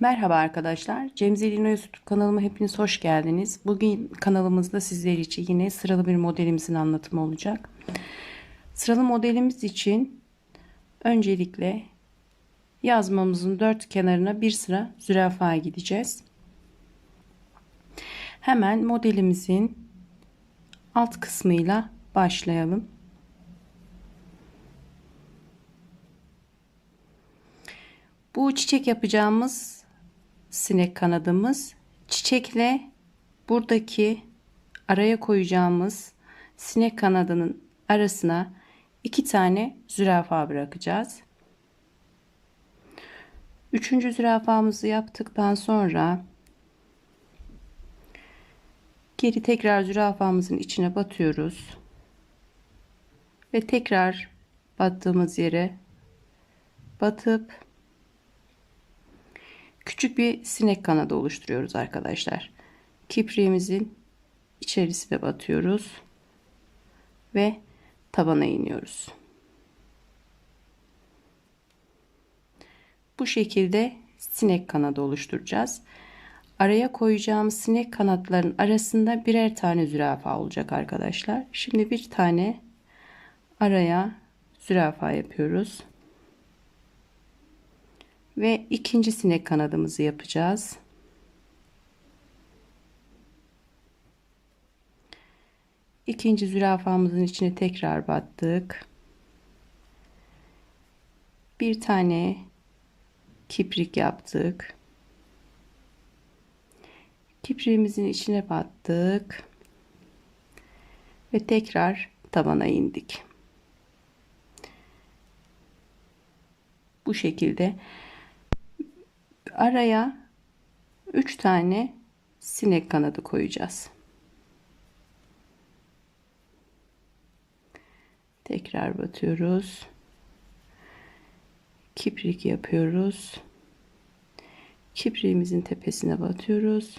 Merhaba arkadaşlar. Noyes YouTube kanalıma hepiniz hoş geldiniz. Bugün kanalımızda sizler için yine sıralı bir modelimizin anlatımı olacak. Sıralı modelimiz için öncelikle yazmamızın dört kenarına bir sıra zürafa gideceğiz. Hemen modelimizin alt kısmıyla başlayalım. Bu çiçek yapacağımız sinek kanadımız çiçekle buradaki araya koyacağımız sinek kanadının arasına iki tane zürafa bırakacağız. Üçüncü zürafamızı yaptıktan sonra geri tekrar zürafamızın içine batıyoruz ve tekrar battığımız yere batıp küçük bir sinek kanadı oluşturuyoruz arkadaşlar. Kipriğimizin içerisine batıyoruz ve tabana iniyoruz. Bu şekilde sinek kanadı oluşturacağız. Araya koyacağımız sinek kanatların arasında birer tane zürafa olacak arkadaşlar. Şimdi bir tane araya zürafa yapıyoruz ve ikinci sinek kanadımızı yapacağız. İkinci zürafamızın içine tekrar battık. Bir tane kiprik yaptık. Kipriğimizin içine battık. Ve tekrar tabana indik. Bu şekilde araya 3 tane sinek kanadı koyacağız. Tekrar batıyoruz. Kiprik yapıyoruz. Kipriğimizin tepesine batıyoruz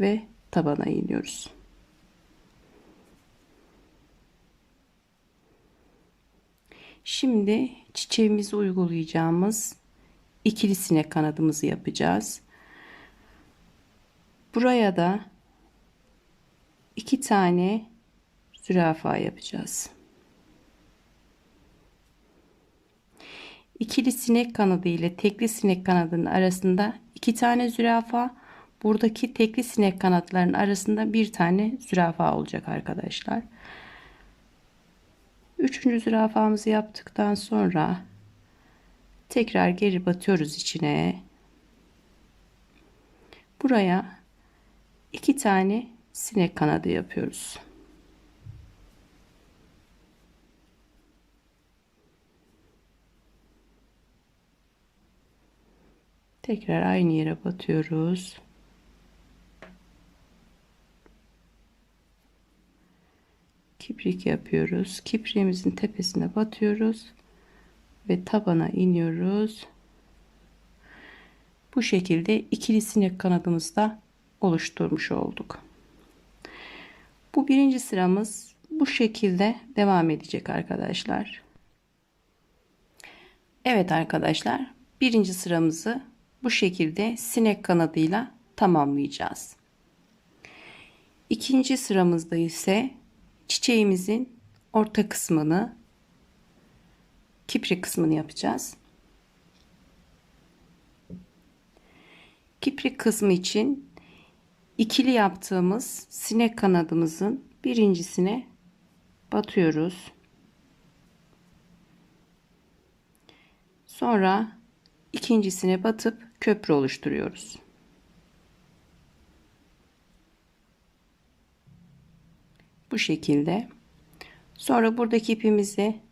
ve tabana iniyoruz. Şimdi çiçeğimizi uygulayacağımız ikili sinek kanadımızı yapacağız. Buraya da iki tane zürafa yapacağız. İkili sinek kanadı ile tekli sinek kanadının arasında iki tane zürafa, buradaki tekli sinek kanatlarının arasında bir tane zürafa olacak arkadaşlar. Üçüncü zürafamızı yaptıktan sonra tekrar geri batıyoruz içine. Buraya iki tane sinek kanadı yapıyoruz. Tekrar aynı yere batıyoruz. Kiprik yapıyoruz. Kipriğimizin tepesine batıyoruz ve tabana iniyoruz. Bu şekilde ikili sinek kanadımızı da oluşturmuş olduk. Bu birinci sıramız bu şekilde devam edecek arkadaşlar. Evet arkadaşlar birinci sıramızı bu şekilde sinek kanadıyla tamamlayacağız. İkinci sıramızda ise çiçeğimizin orta kısmını kiprik kısmını yapacağız. Kiprik kısmı için ikili yaptığımız sinek kanadımızın birincisine batıyoruz. Sonra ikincisine batıp köprü oluşturuyoruz. Bu şekilde. Sonra buradaki ipimizi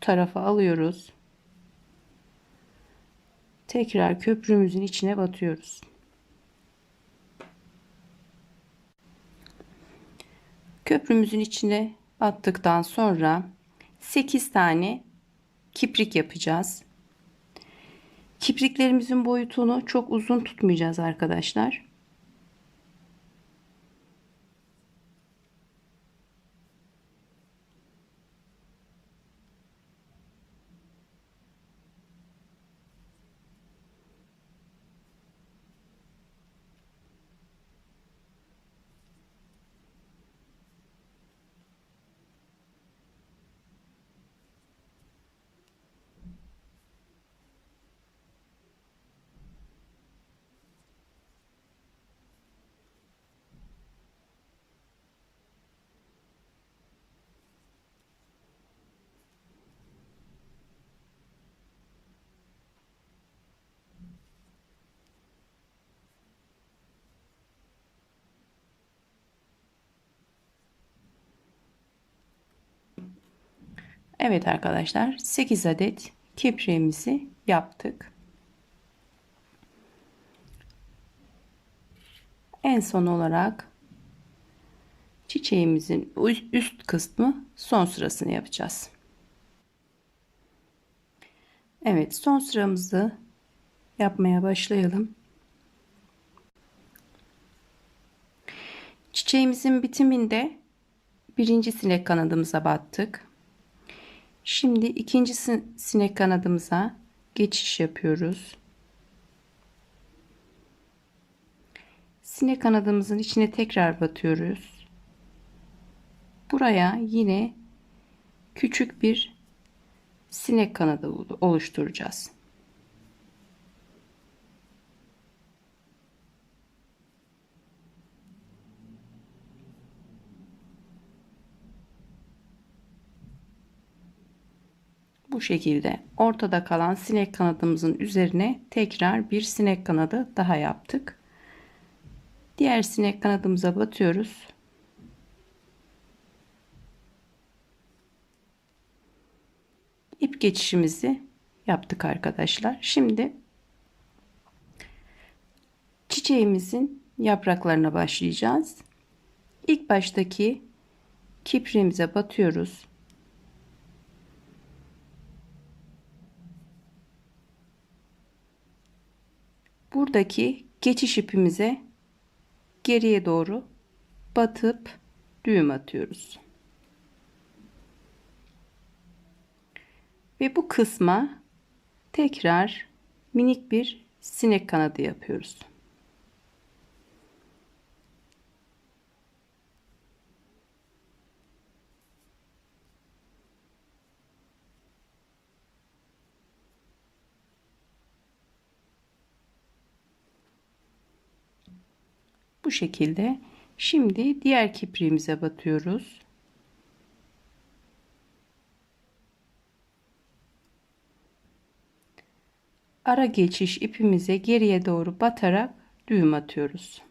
tarafa alıyoruz. Tekrar köprümüzün içine batıyoruz. Köprümüzün içine battıktan sonra 8 tane kiprik yapacağız. Kipriklerimizin boyutunu çok uzun tutmayacağız arkadaşlar. Evet arkadaşlar 8 adet kipriğimizi yaptık. En son olarak çiçeğimizin üst kısmı son sırasını yapacağız. Evet son sıramızı yapmaya başlayalım. Çiçeğimizin bitiminde birinci sinek kanadımıza battık. Şimdi ikinci sinek kanadımıza geçiş yapıyoruz. Sinek kanadımızın içine tekrar batıyoruz. Buraya yine küçük bir sinek kanadı oluşturacağız. Bu şekilde ortada kalan sinek kanadımızın üzerine tekrar bir sinek kanadı daha yaptık. Diğer sinek kanadımıza batıyoruz. ip geçişimizi yaptık arkadaşlar. Şimdi çiçeğimizin yapraklarına başlayacağız. İlk baştaki kipriğimize batıyoruz. Buradaki geçiş ipimize geriye doğru batıp düğüm atıyoruz. Ve bu kısma tekrar minik bir sinek kanadı yapıyoruz. Bu şekilde şimdi diğer kipriğimize batıyoruz. ara geçiş ipimize geriye doğru batarak düğüm atıyoruz.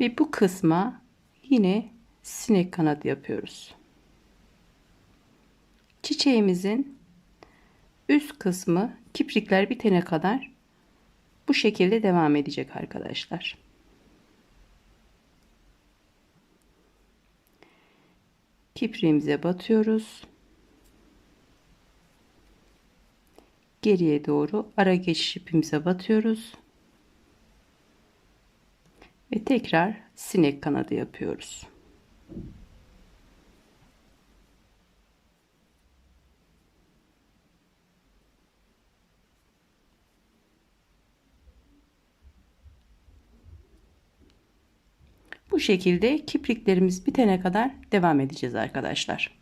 Ve bu kısma yine sinek kanadı yapıyoruz. Çiçeğimizin üst kısmı kiprikler bitene kadar bu şekilde devam edecek arkadaşlar. Kipriğimize batıyoruz. geriye doğru ara geçiş ipimize batıyoruz. Ve tekrar sinek kanadı yapıyoruz. Bu şekilde kipriklerimiz bitene kadar devam edeceğiz arkadaşlar.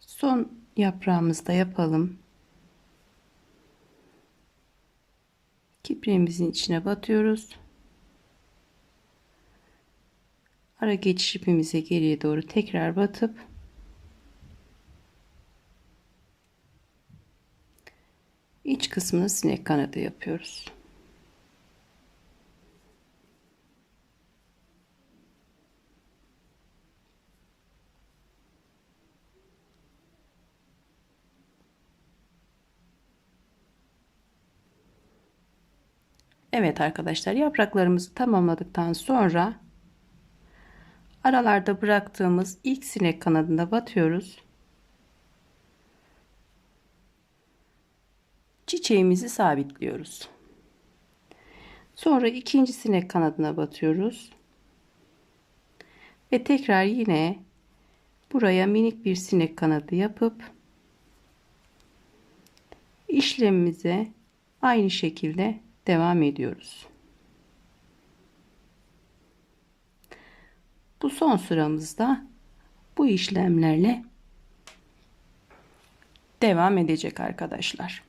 Son yaprağımızı da yapalım. Kipriğimizin içine batıyoruz. Ara geçiş ipimize geriye doğru tekrar batıp iç kısmını sinek kanadı yapıyoruz. Evet arkadaşlar yapraklarımızı tamamladıktan sonra aralarda bıraktığımız ilk sinek kanadına batıyoruz. Çiçeğimizi sabitliyoruz. Sonra ikinci sinek kanadına batıyoruz. Ve tekrar yine buraya minik bir sinek kanadı yapıp işlemimize aynı şekilde devam ediyoruz. Bu son sıramızda bu işlemlerle devam edecek arkadaşlar.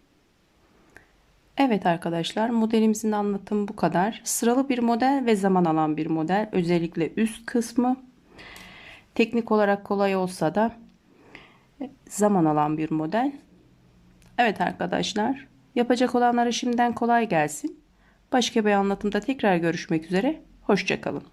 Evet arkadaşlar modelimizin anlatımı bu kadar. Sıralı bir model ve zaman alan bir model. Özellikle üst kısmı teknik olarak kolay olsa da zaman alan bir model. Evet arkadaşlar Yapacak olanlara şimdiden kolay gelsin. Başka bir anlatımda tekrar görüşmek üzere. Hoşçakalın.